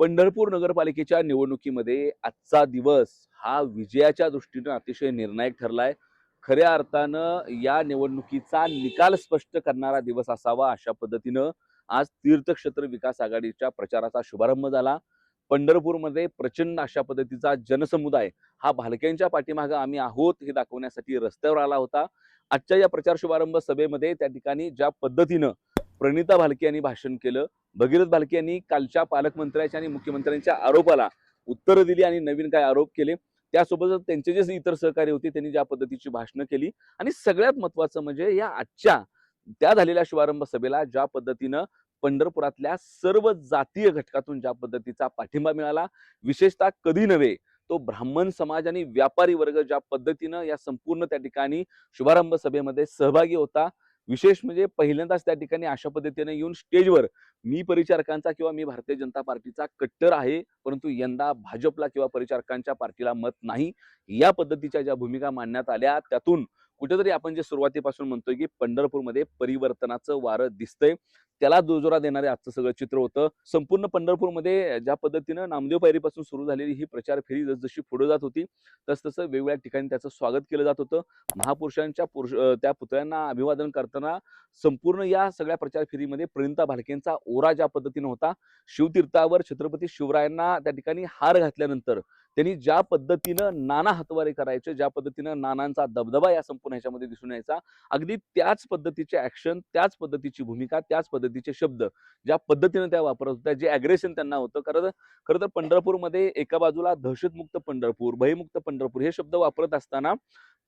पंढरपूर नगरपालिकेच्या निवडणुकीमध्ये आजचा दिवस हा विजयाच्या दृष्टीनं अतिशय निर्णायक ठरलाय. खऱ्या अर्थानं या निवडणुकीचा निकाल स्पष्ट करणारा दिवस असावा अशा पद्धतीनं आज तीर्थक्षेत्र विकास आघाडीच्या प्रचाराचा शुभारंभ झाला. पंढरपूरमध्ये प्रचंड अशा पद्धतीचा जनसमुदाय हा भालक्यांच्या पाठीमागं आम्ही आहोत हे दाखवण्यासाठी रस्त्यावर आला होता. आजच्या या प्रचार शुभारंभ सभेमध्ये त्या ठिकाणी ज्या पद्धतीनं प्रणिता भालके यांनी भाषण केलं. भगीरथ भालके यांनी कालच्या पालकमंत्र्यांच्या आणि मुख्यमंत्र्यांच्या आरोपाला उत्तरं दिली आणि नवीन काय आरोप केले. त्यासोबतच त्यांचे जे इतर सहकारी होते त्यांनी ज्या पद्धतीची भाषणं केली. आणि सगळ्यात महत्वाचं म्हणजे या आजच्या त्या झालेल्या शुभारंभ सभेला ज्या पद्धतीनं पंढरपुरातल्या सर्व जातीय घटकातून ज्या पद्धतीचा पाठिंबा मिळाला विशेषतः कधी नव्हे तो ब्राह्मण समाज आणि व्यापारी वर्ग ज्या पद्धतीनं या संपूर्ण त्या ठिकाणी शुभारंभ सभेमध्ये सहभागी होता. विशेष म्हणजे पहिल्यांदाच त्या ठिकाणी अशा पद्धतीने येऊन स्टेजवर मी परिचारकांचा किंवा मी भारतीय जनता पार्टीचा कट्टर आहे परंतु यंदा भाजपला किंवा परिचारकांच्या पार्टीला मत नाही. या पद्धतीच्या ज्या भूमिका मांडण्यात आल्या त्यातून कुठेतरी आपण जे सुरुवातीपासून म्हणतोय की पंढरपूरमध्ये परिवर्तनाचं वारं दिसतंय त्याला दुजोरा देणारे आजचं सगळं चित्र होतं. संपूर्ण पंढरपूरमध्ये ज्या पद्धतीनं नामदेव पायरीपासून सुरू झालेली ही प्रचार फेरी जसजशी पुढे जात होती तस तसं वेगवेगळ्या ठिकाणी त्याचं स्वागत केलं जात होतं. महापुरुषांच्या पुरुष त्या पुतळ्यांना अभिवादन करताना संपूर्ण या सगळ्या प्रचार फेरीमध्ये प्रणिता भालकेंचा ओरा ज्या पद्धतीनं होता शिवतीर्थावर छत्रपती शिवरायांना त्या ठिकाणी हार घातल्यानंतर त्यांनी ज्या पद्धतीनं नाना हातवारे करायचे ज्या पद्धतीनं नानांचा दबदबा या संपूर्ण ह्याच्यामध्ये दिसून यायचा अगदी त्याच पद्धतीचे ऍक्शन त्याच पद्धतीची भूमिका त्याच पद्धतीचे शब्द ज्या पद्धतीनं त्या वापरत होत्या जे अग्रेशन त्यांना होतं. खरं खरं तर पंढरपूरमध्ये एका बाजूला दहशतमुक्त पंढरपूर भयमुक्त पंढरपूर हे शब्द वापरत असताना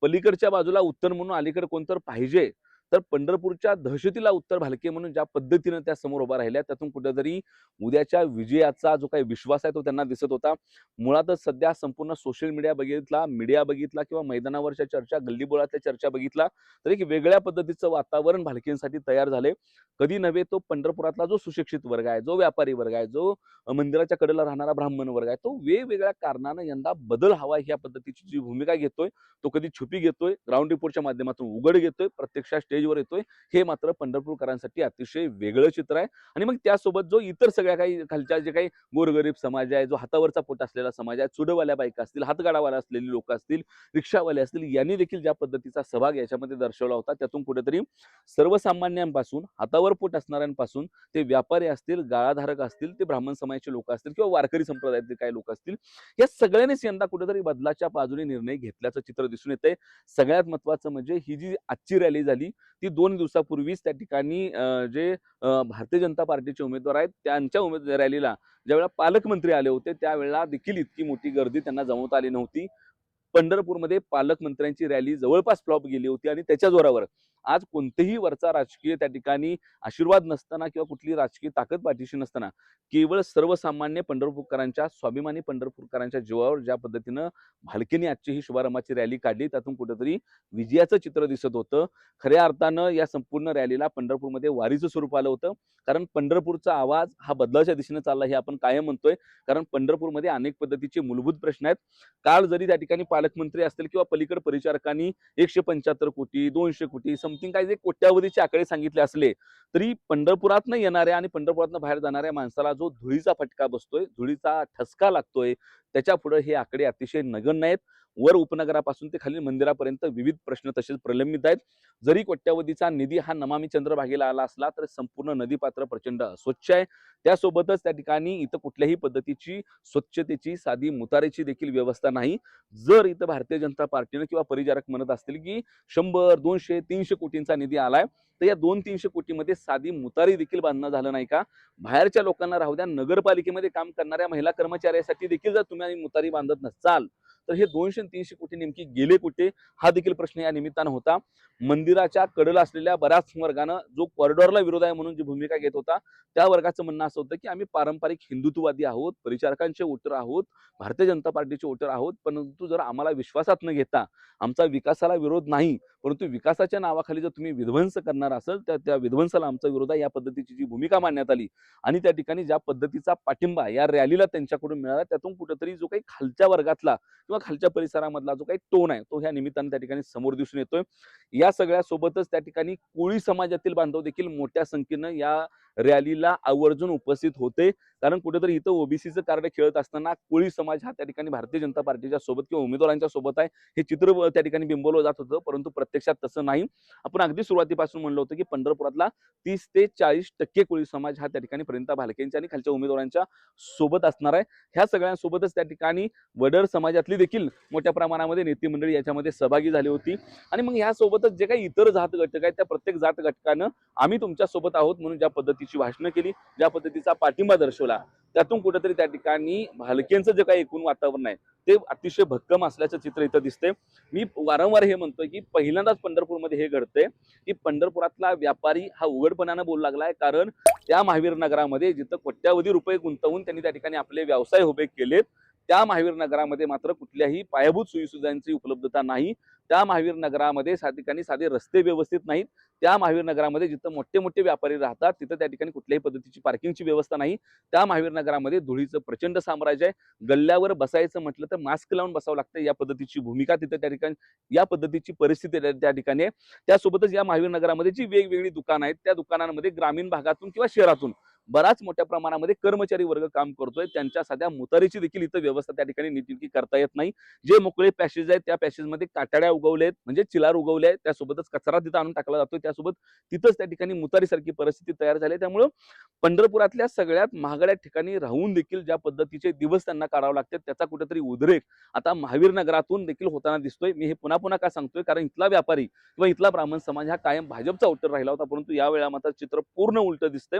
पलीकडच्या बाजूला उत्तर म्हणून अलीकडे कोणतर पाहिजे तर पंढरपूरच्या दहशतीला उत्तर भालके म्हणून ज्या पद्धतीनं त्या समोर उभा राहिल्या त्यातून कुठेतरी उद्याच्या विजयाचा जो काही विश्वास आहे तो त्यांना दिसत होता. मुळातच सध्या संपूर्ण सोशल मीडिया बघितला मीडिया बघितला किंवा मैदानावरच्या चर्चा गल्लीबोळातल्या चर्चा बघितला तर एक वेगळ्या पद्धतीचं वातावरण भालकेंसाठी तयार झाले कधी नव्हे तो पंढरपुरातला जो सुशिक्षित वर्ग आहे जो व्यापारी वर्ग आहे जो मंदिराच्या कडेला राहणारा ब्राह्मण वर्ग आहे तो वेगवेगळ्या कारणानं यंदा बदल हवा ह्या पद्धतीची जी भूमिका घेतोय तो कधी छुपी घेतोय ग्राउंड रिपोर्टच्या माध्यमातून उघड घेतोय प्रत्यक्षात स्टेजवर येतोय. हे मात्र पंढरपूरकरांसाठी अतिशय वेगळं चित्र आहे. आणि मग त्यासोबत जो इतर सगळ्या काही खालच्या जे काही गोरगरीब समाज आहे जो हातावरचा पोट असलेला समाज आहे चुडवाल्या बायका असतील हातगाडावाला असलेली लोक असतील रिक्षावाले असतील यांनी देखील ज्या पद्धतीचा सहभाग याच्यामध्ये दर्शवला होता. त्यातून कुठेतरी सर्वसामान्यांपासून हातावर पोट असणाऱ्यांपासून ते व्यापारी असतील गाळाधारक असतील ते ब्राह्मण समाजाचे लोक असतील किंवा वारकरी संप्रदायातील काही लोक असतील या सगळ्यांनीच यंदा कुठेतरी बदलाच्या बाजूने निर्णय घेतल्याचं चित्र दिसून येतंय. सगळ्यात महत्वाचं म्हणजे ही जी आजची रॅली झाली ती दोन दिवसापूर्वीच त्या ठिकाणी जे भारतीय जनता पार्टीचे उमेदवार आहेत त्यांच्या उमेद रॅलीला ज्यावेळेला पालकमंत्री आले होते त्यावेळेला देखील इतकी मोठी गर्दी त्यांना जमवता आली नव्हती. पंढरपूरमध्ये पालकमंत्र्यांची रॅली जवळपास फ्लॉप गेली होती आणि त्याच्या जोरावर आज कोणतेही वरचा राजकीय त्या ठिकाणी आशीर्वाद नसताना किंवा कुठली राजकीय ताकद पाठीशी नसताना केवळ सर्वसामान्य पंढरपूरकरांच्या स्वाभिमानी पंढरपूरकरांच्या जीवावर ज्या पद्धतीनं भालकेने आजची ही शुभारंभाची रॅली काढली त्यातून कुठेतरी विजयाचं चित्र दिसत होतं. खऱ्या अर्थानं या संपूर्ण रॅलीला पंढरपूरमध्ये वारीचं स्वरूप आलं होतं. कारण पंढरपूरचा आवाज हा बदलाच्या दिशेने चालला हे आपण कायम म्हणतोय. कारण पंढरपूरमध्ये अनेक पद्धतीचे मूलभूत प्रश्न आहेत. काल जरी त्या ठिकाणी पालकमंत्री असतील किंवा पलीकड परिचारकांनी एकशे पंच्याहत्तर कोटी दोनशे कोटी समथिंग काही जे कोट्यावधीचे आकडे सांगितले असले तरी पंढरपुरातनं येणाऱ्या आणि पंढरपुरातनं बाहेर जाणाऱ्या माणसाला जो धुळीचा फटका बसतोय धुळीचा ठसका लागतोय त्याच्या पुढे हे आकडे अतिशय नगण्य आहेत. वर उपनगरापासून ते खाली मंदिरापर्यंत विविध प्रश्न तसेच प्रलंबित आहेत. जरी कोट्यावधीचा निधी हा नमामी चंद्रभागेला आला असला तर संपूर्ण नदीपात्र प्रचंड अस्वच्छ आहे. त्यासोबतच त्या ठिकाणी इथं कुठल्याही पद्धतीची स्वच्छतेची साधी मुतारेची देखील व्यवस्था नाही. जर इथं भारतीय जनता पार्टीनं किंवा परिचारक म्हणत असतील की शंभर दोनशे तीनशे कोटींचा निधी आलाय तर या दोन तीनशे कोटीमध्ये साधी मुतारी देखील बांधणं झालं नाही का? बाहेरच्या लोकांना राहू द्या नगरपालिकेमध्ये काम करणाऱ्या महिला कर्मचाऱ्यासाठी देखील जर तुम्ही आणि मुतारी बांधत नसाल तर हे दोनशे तीनशे कोटी नेमकी गेले कुठे? हा देखील प्रश्न या निमित्तानं होता. मंदिराच्या कडेला असलेल्या बऱ्याच वर्गानं जो कॉरिडॉरला विरोध आहे म्हणून जी भूमिका घेत होता त्या वर्गाचं म्हणणं असं होतं की आम्ही पारंपरिक हिंदुत्ववादी आहोत परिचारकांचे वोटर आहोत भारतीय जनता पार्टीचे वोटर आहोत परंतु जर आम्हाला विश्वासात न घेता आमचा विकासाला विरोध नाही परंतु विकासाच्या नावाखाली जर तुम्ही विध्वंस करणार असाल तर त्या विध्वंसाला आमचा विरोध आहे या पद्धतीची जी भूमिका मांडण्यात आली आणि त्या ठिकाणी ज्या पद्धतीचा पाठिंबा या रॅलीला त्यांच्याकडून मिळाला त्यातून कुठेतरी जो काही खालच्या वर्गातला किंवा खालच्या परिसरामधला जो काही टोन आहे तो ह्या निमित्ताने त्या ठिकाणी समोर दिसून येतोय. या सगळ्या सोबतच त्या ठिकाणी कोळी समाजातील बांधव देखील मोठ्या संख्येनं या रॅलीला आवर्जून उपस्थित होते. कारण कुठेतरी इथं ओबीसीचं कार्ड खेळत असताना कोळी समाज हा त्या ठिकाणी भारतीय जनता पार्टीच्या सोबत किंवा उमेदवारांच्या सोबत आहे. हे चित्र त्या ठिकाणी बिंबवलं जात होतं परंतु प्रत्यक्षात तसं नाही. आपण अगदी सुरुवातीपासून म्हणलं होतं की पंढरपुरातला तीस ते चाळीस टक्के कोळी समाज हा त्या ठिकाणी प्रियंका भालकेंच्या आणि खालच्या उमेदवारांच्या सोबत असणार आहे. ह्या सगळ्यांसोबतच त्या ठिकाणी वडर समाजातली देखील मोठ्या प्रमाणामध्ये नेते मंडळी याच्यामध्ये सहभागी झाली होती. आणि मग ह्यासोबतच जे काही इतर जात घटक आहेत त्या प्रत्येक जात घटकानं आम्ही तुमच्यासोबत आहोत म्हणून ज्या पद्धतीची भाषणं केली ज्या पद्धतीचा पाठिंबा दर्शवला. त्यातून कुठेतरी त्या ठिकाणी भालकेंचं जे काही एकूण वातावरण आहे ते अतिशय भक्कम असल्याचं चित्र इथं दिसते मी वारंवार हे म्हणतोय की पहिल्यांदाच पंढरपूरमध्ये हे घडतंय की पंढरपुरातला व्यापारी हा उघडपणानं बोलू लागलाय. कारण त्या महावीर नगरामध्ये जिथं कोट्यावधी रुपये गुंतवून त्यांनी त्या ठिकाणी आपले व्यवसाय उभे केलेत त्या महावीर नगरामध्ये मात्र कुठल्याही पायाभूत सोयीसुविधांची उपलब्धता नाही. त्या महावीर नगरामध्ये सा ठिकाणी साधे रस्ते व्यवस्थित नाहीत. त्या महावीर नगरामध्ये जिथं मोठे मोठे व्यापारी राहतात तिथं त्या ठिकाणी कुठल्याही पद्धतीची पार्किंगची व्यवस्था नाही. त्या महावीर नगरामध्ये धुळीचं प्रचंड साम्राज्य आहे. गल्ल्यावर बसायचं म्हटलं तर मास्क लावून बसावं लागतं या पद्धतीची भूमिका तिथं त्या ठिकाणी या पद्धतीची परिस्थिती त्या- ठिकाणी आहे. त्यासोबतच या महावीर नगरामध्ये जी वेगवेगळी दुकानं आहेत त्या दुकानांमध्ये ग्रामीण भागातून किंवा शहरातून बराच मोठ्या प्रमाणामध्ये कर्मचारी वर्ग काम करतोय. त्यांच्या साध्या मुतारीची देखील इथं व्यवस्था त्या ठिकाणी नीटनेटकी करता येत नाही. जे मोकळे पॅसेज आहेत त्या पॅसेजमध्ये काटाड्या उगवले आहेत म्हणजे चिलार उगवले आहेत. त्यासोबतच कचरा तिथं आणून टाकला जातोय. त्यासोबत तिथंच त्या ठिकाणी मुतारीसारखी परिस्थिती तयार झाली आहे. त्यामुळं पंढरपुरातल्या सगळ्यात महागड्या ठिकाणी राहून देखील ज्या पद्धतीचे दिवस त्यांना काढावे लागतात त्याचा कुठेतरी उद्रेक आता महावीर नगरातून देखील होताना दिसतोय. मी हे पुन्हा पुन्हा का सांगतोय? कारण इथला व्यापारी किंवा इथला ब्राह्मण समाज हा कायम भाजपचा वोटर राहिला होता परंतु यावेळेला मात्र चित्र पूर्ण उलट दिसतंय.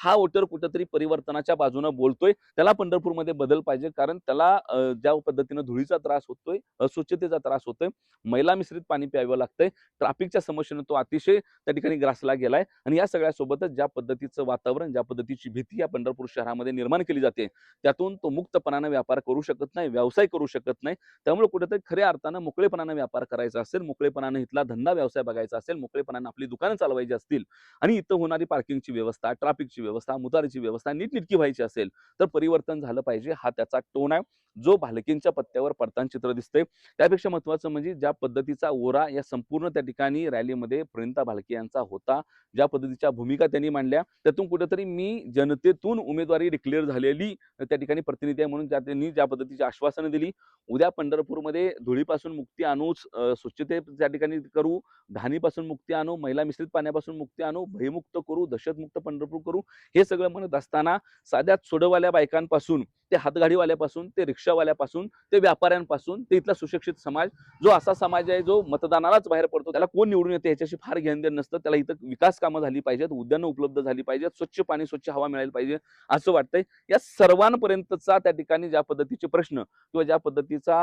हा वोटर कुठेतरी परिवर्तनाच्या बाजूनं बोलतोय. त्याला पंढरपूरमध्ये बदल पाहिजे कारण त्याला ज्या पद्धतीनं धुळीचा त्रास होतोय अस्वच्छतेचा त्रास होतोय मैला मिश्रित पाणी प्यावं लागतंय. ट्रॅफिकच्या समस्येनं तो अतिशय त्या ठिकाणी ग्रासला गेलाय. आणि या सगळ्या सोबतच ज्या पद्धतीचं वातावरण ज्या ज्या पद्धतीची भीती या पंढरपूर शहरामध्ये निर्माण केली जाते. त्यातून तो मुक्तपणानं व्यापार करू शकत नाही व्यवसाय करू शकत नाही. त्यामुळे कुठेतरी खऱ्या अर्थानं मोकळेपणानं व्यापार करायचा असेल मोकळेपणानं इथला धंदा व्यवसाय बघायचा असेल मोकळेपणानं आपली दुकानं चालवायची असतील आणि इथं होणारी पार्किंगची व्यवस्था ट्रॅफिकची व्यवस्था मुतारीची व्यवस्था नीटनिटकी व्हायची असेल तर परिवर्तन झालं पाहिजे. हा त्याचा टोन आहे. जो भालकींच्या पत्त्यावर पडताना चित्र दिसतंय. त्यापेक्षा महत्वाचं म्हणजे ज्या पद्धतीचा ओरा या संपूर्ण त्या ठिकाणी रॅलीमध्ये प्रणिता भालके यांचा होता ज्या पद्धतीच्या भूमिका त्यांनी मांडल्या त्यातून कुठेतरी मी जनतेतून उमेदवारी डिक्लेअर झालेली त्या ठिकाणी प्रतिनिधी आहे म्हणून ज्या त्यांनी ज्या पद्धतीची आश्वासनं दिली. उद्या पंढरपूरमध्ये धुळीपासून मुक्ती आणूच स्वच्छते त्या ठिकाणी करू घाणीपासून मुक्ती आणू महिला मिश्रित पाण्यापासून मुक्ती आणू भयमुक्त करू दहशतमुक्त पंढरपूर करू हे सगळं म्हणत असताना साध्या सोडवाल्या बायकांपासून ते हातगाडीवाल्यापासून ते रिक्षावाल्यापासून ते व्यापाऱ्यांपासून ते इथला सुशिक्षित समाज जो असा समाज आहे जो मतदानालाच बाहेर पडतो त्याला कोण निवडून येते याच्याशी फार घेण देण नसतं त्याला इथं विकास कामं झाली पाहिजेत उद्यानं उपलब्ध झाली पाहिजेत स्वच्छ पाणी स्वच्छ हवा मिळायला पाहिजे असं वाटतंय. या सर्वांपर्यंतचा त्या ठिकाणी ज्या पद्धतीचे प्रश्न किंवा ज्या पद्धतीचा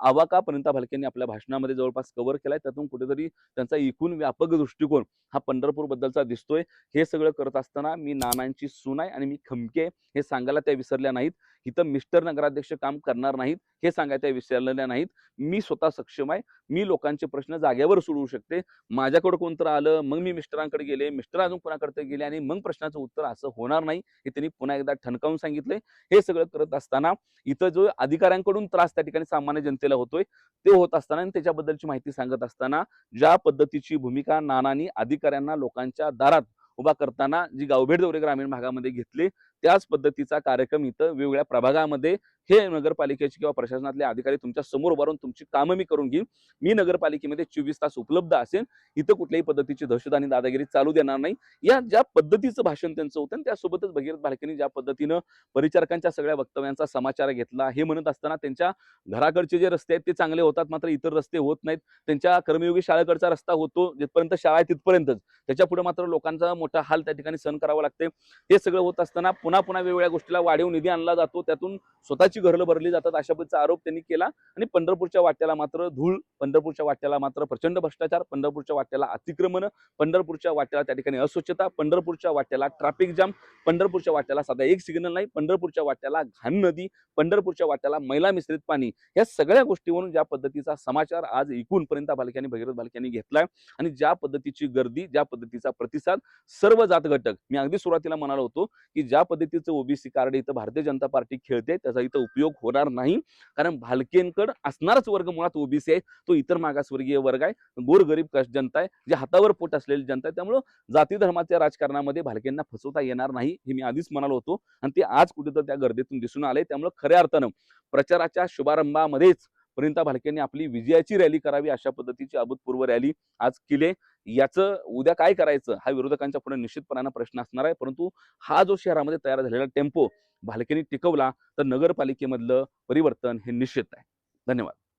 आवाका पर्यंत भालकेंनी आपल्या भाषणामध्ये जवळपास कव्हर केलाय त्यातून कुठेतरी त्यांचा एकूण व्यापक दृष्टिकोन हा पंढरपूर बद्दलचा दिसतोय. हे सगळं करत असताना मी नानांची सुनाय आणि मी खमके हे सांगायला त्या विसरल्या नाहीत. इथं मिस्टर नगराध्यक्ष काम करणार नाहीत हे सांगायला विसरलेल्या नाहीत. मी स्वतः सक्षम आहे मी लोकांचे प्रश्न जागेवर सोडवू शकते. माझ्याकडे कोणतं आलं मग मी मिस्टरांकडे गेले मिस्टर अजून कोणाकडे गेले आणि मग प्रश्नाचं उत्तर असं होणार नाही हे त्यांनी पुन्हा एकदा ठणकावून सांगितलंय. हे सगळं करत असताना इथं जो अधिकाऱ्यांकडून त्रास त्या ठिकाणी सामान्य जनतेला होतोय ते होत असताना आणि त्याच्याबद्दलची माहिती सांगत असताना ज्या पद्धतीची भूमिका नानानी अधिकाऱ्यांना लोकांच्या दारात उभा करताना जी गावभेट दौरे ग्रामीण भागामध्ये घेतली त्याच पद्धतीचा कार्यक्रम इथं वेगवेगळ्या प्रभागामध्ये हे नगरपालिकेचे किंवा प्रशासनातले अधिकारी तुमच्यासमोर उभारून तुमची कामं मी करून घेईन. मी नगरपालिकेमध्ये चोवीस तास उपलब्ध असेल इथं कुठल्याही पद्धतीची दहशत आणि दादागिरी चालू देणार नाही. या ज्या पद्धतीचं भाषण त्यांचं होतं त्यासोबतच भगीरथ भालकेंनी ज्या पद्धतीनं परिचारकांच्या सगळ्या वक्तव्यांचा समाचार घेतला हे म्हणत असताना त्यांच्या घराकडचे जे रस्ते आहेत ते चांगले होतात मात्र इतर रस्ते होत नाहीत. त्यांच्या कर्मयोगी शाळेकडचा रस्ता होतो जिथपर्यंत शाळा आहे तिथपर्यंतच. त्याच्या पुढे मात्र लोकांचा मोठा हाल त्या ठिकाणी सहन करावा लागते हे सगळं होत असताना पुन्हा पुन्हा वेगवेगळ्या गोष्टीला वाढीव निधी आणला जातो. त्यातून स्वतःची घरं भरली जातात अशा पद्धतीचा आरोप त्यांनी केला. आणि पंढरपूरच्या वाट्याला मात्र धूळ पंढरपूरच्या वाट्याला मात्र प्रचंड भ्रष्टाचार पंढरपूरच्या वाट्याला अतिक्रमण पंढरपूरच्या वाट्याला त्या ठिकाणी अस्वच्छता पंढरपूरच्या वाट्याला ट्रॅफिक जाम पंढरपूरच्या वाट्याला साधा एक सिग्नल नाही पंढरपूरच्या वाट्याला घाण नदी पंढरपूरच्या वाट्याला मैला मिश्रित पाणी या सगळ्या गोष्टीवरून ज्या पद्धतीचा समाचार आज एकूण पर्यंत भालक्यांनी भगीरथ भालक्यांनी घेतलाय. आणि ज्या पद्धतीची गर्दी ज्या पद्धतीचा प्रतिसाद सर्व जात घटक मी अगदी सुरुवातीला म्हणालो होतो की ज्या पद्धतीचं ओबीसी कार्ड इथं भारतीय जनता पार्टी खेळते त्याचा इथं उपयोग होणार नाही. कारण भालकेंकड असणारच वर्ग मुळात ओबीसी आहे तो इतर मागासवर्गीय वर्ग आहे. गोरगरीब कष्ट जनता आहे. जे हातावर पोट असलेली जनता आहे. त्यामुळं जाती धर्माच्या राजकारणामध्ये भालकेंना फसवता येणार नाही हे मी आधीच म्हणालो होतो. आणि ते आज कुठेतरी त्या गर्दीतून दिसून आले त्यामुळे खऱ्या अर्थानं प्रचाराच्या शुभारंभामध्येच प्रियंका भालकेंनी आपली विजयाची रॅली करावी अशा पद्धतीची अभूतपूर्व रॅली आज केली याचं उद्या काय करायचं हा विरोधकांच्या पुढे निश्चितपणानं प्रश्न असणार आहे. परंतु हा जो शहरामध्ये तयार झालेला टेम्पो भालकेंनी टिकवला तर नगरपालिकेमधलं परिवर्तन हे निश्चित आहे. धन्यवाद.